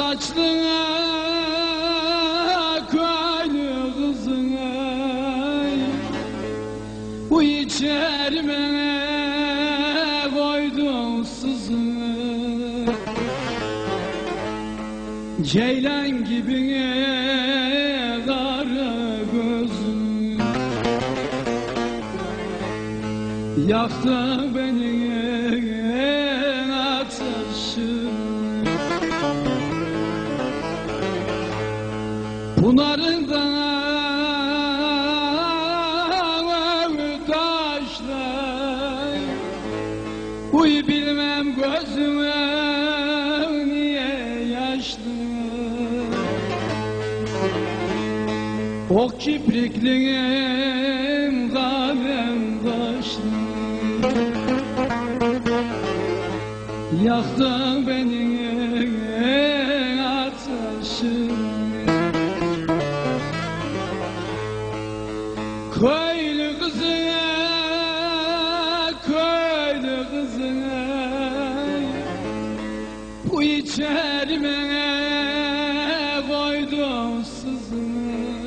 saçlına köylü kızına. Bu içerime koydum sızını Ceylan gibi kara gözüm Yaktı beni ateşim Pınarından taşlar Uy bilmem gözüme niye yaşlı. O kiprikliğim kalem taşlı. Yaktın beni ateşim Bu içerime koydum sızını.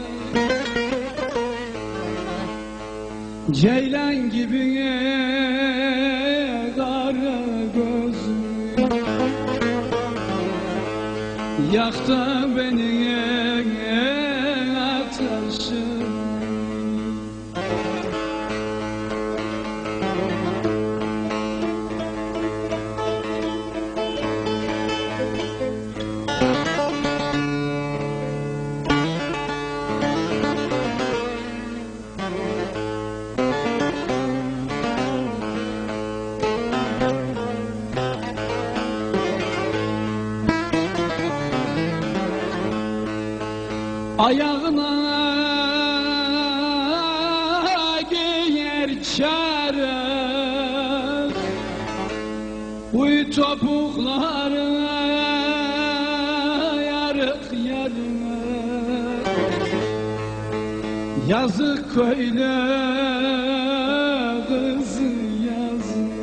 Ceylan gibi kara gözüm Yaktı beni ateşim Ayağına giyer çarık Uy topuklarına yarık yarık Yazık köylü kızı yazık.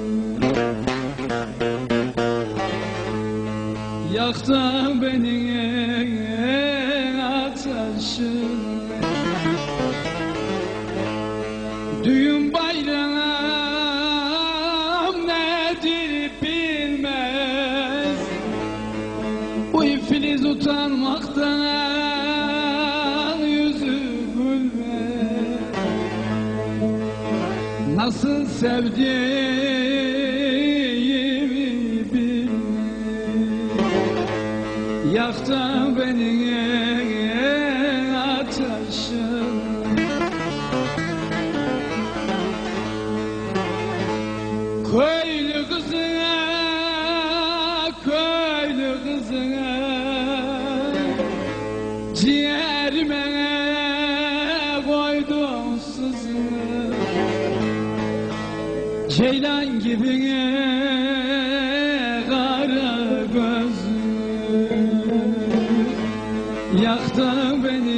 Yaktın beni utanmaktan yüzü gülmez Nasıl sevdiğimi bilmez Yaktın beni ateşin Köylü Ceylan gibi kara gözlü Yaktı beni.